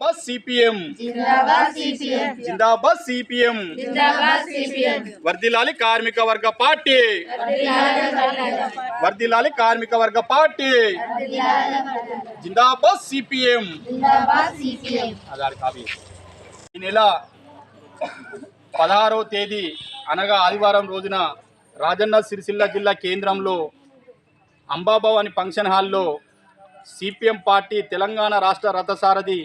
Bus CPM. జిందాబాద్ CPM. జిందాబాద్ CPM. వర్దిలాలి కార్మిక వర్గ పార్టీ. వర్దిలాలి కార్మిక వర్గ పార్టీ. జిందాబాద్ సిపిఎం. ఈ నెల పదహారవ తేదీ అనగా ఆదివారం రోజున రాజన్న సిరిసిల్ల జిల్లా కేంద్రంలో అంబాభవాని ఫంక్షన్ హాల్లో సిపిఎం పార్టీ తెలంగాణ రాష్ట్ర రథసారథి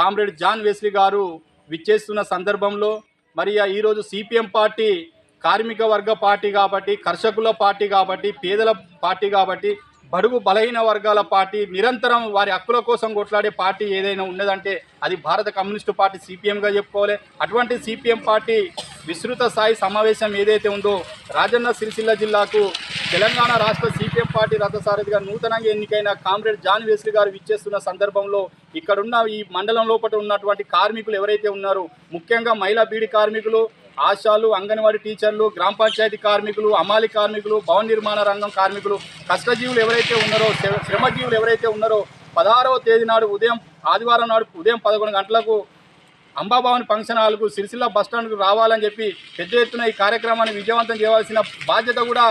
కామ్రేడ్ జాన్ వెస్లీ గారు విచ్చేస్తున్న సందర్భంలో మరి ఈరోజు సిపిఎం పార్టీ కార్మిక వర్గ పార్టీ కాబట్టి కర్షకుల పార్టీ కాబట్టి పేదల పార్టీ కాబట్టి బడుగు బలహీన వర్గాల పార్టీ నిరంతరం వారి హక్కుల కోసం కొట్లాడే పార్టీ ఏదైనా ఉన్నదంటే అది భారత కమ్యూనిస్టు పార్టీ సిపిఎంగా చెప్పుకోవాలి. అటువంటి సిపిఎం పార్టీ విస్తృత స్థాయి సమావేశం ఏదైతే ఉందో రాజన్న సిరిసిల్ల జిల్లాకు తెలంగాణ రాష్ట్ర సిపిఎం పార్టీ రథసారథిగా నూతనంగా ఎన్నికైన కామ్రేడ్ జాన్ వెస్లీ గారు విచ్చేస్తున్న సందర్భంలో ఇక్కడున్న ఈ మండలం లోపల ఉన్నటువంటి కార్మికులు ఎవరైతే ఉన్నారో ముఖ్యంగా మహిళా బీడి కార్మికులు ఆశాలు అంగన్వాడీ టీచర్లు గ్రామ పంచాయతీ కార్మికులు అమాలి కార్మికులు భవన నిర్మాణ రంగం కార్మికులు కష్టజీవులు ఎవరైతే ఉన్నారో శ్ర- శ్రమజీవులు ఎవరైతే ఉన్నారో పదహారవ తేదీ నాడు ఉదయం ఆదివారం నాడు ఉదయం పదకొండు గంటలకు అంబాభవన్ ఫంక్షన్ హాల్కు సిరిసిల్ల బస్టాండ్కు రావాలని చెప్పి పెద్ద ఎత్తున ఈ కార్యక్రమాన్ని విజయవంతం చేయవలసిన బాధ్యత కూడా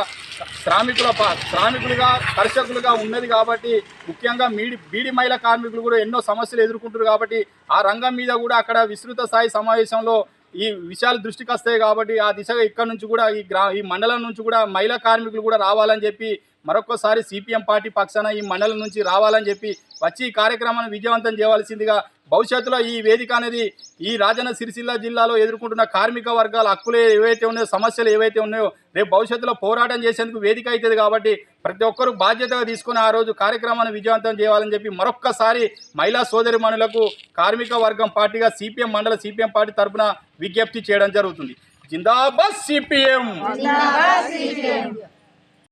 శ్రామికుల పా- శ్రామికులుగా కర్షకులుగా ఉన్నది కాబట్టి ముఖ్యంగా మీడి బీడి మహిళా కార్మికులు కూడా ఎన్నో సమస్యలు ఎదుర్కొంటారు కాబట్టి ఆ రంగం మీద కూడా అక్కడ విస్తృత స్థాయి సమావేశంలో ఈ విషయాలు దృష్టికి వస్తాయి కాబట్టి ఆ దిశగా ఇక్కడ నుంచి కూడా ఈ గ్రా ఈ మండలం నుంచి కూడా మహిళా కార్మికులు కూడా రావాలని చెప్పి మరొకసారి సిపిఎం పార్టీ పక్షాన ఈ మండలం నుంచి రావాలని చెప్పి వచ్చి ఈ కార్యక్రమాన్ని విజయవంతం చేయవలసిందిగా భవిష్యత్తులో ఈ వేదిక అనేది ఈ రాజన్న సిరిసిల్ల జిల్లాలో ఎదుర్కొంటున్న కార్మిక వర్గాల హక్కులు ఏవైతే ఉన్నాయో సమస్యలు ఏవైతే ఉన్నాయో రేపు భవిష్యత్తులో పోరాటం చేసేందుకు వేదిక అవుతుంది కాబట్టి ప్రతి ఒక్కరూ బాధ్యతగా తీసుకుని ఆ రోజు కార్యక్రమాన్ని విజయవంతం చేయాలని చెప్పి మరొక్కసారి మహిళా సోదరిమణులకు కార్మిక వర్గం పార్టీగా సిపిఎం మండల సిపిఎం పార్టీ తరఫున విజ్ఞప్తి చేయడం జరుగుతుంది. జిందాబాద్ సిపిఎం! జిందాబాద్ సిపిఎం!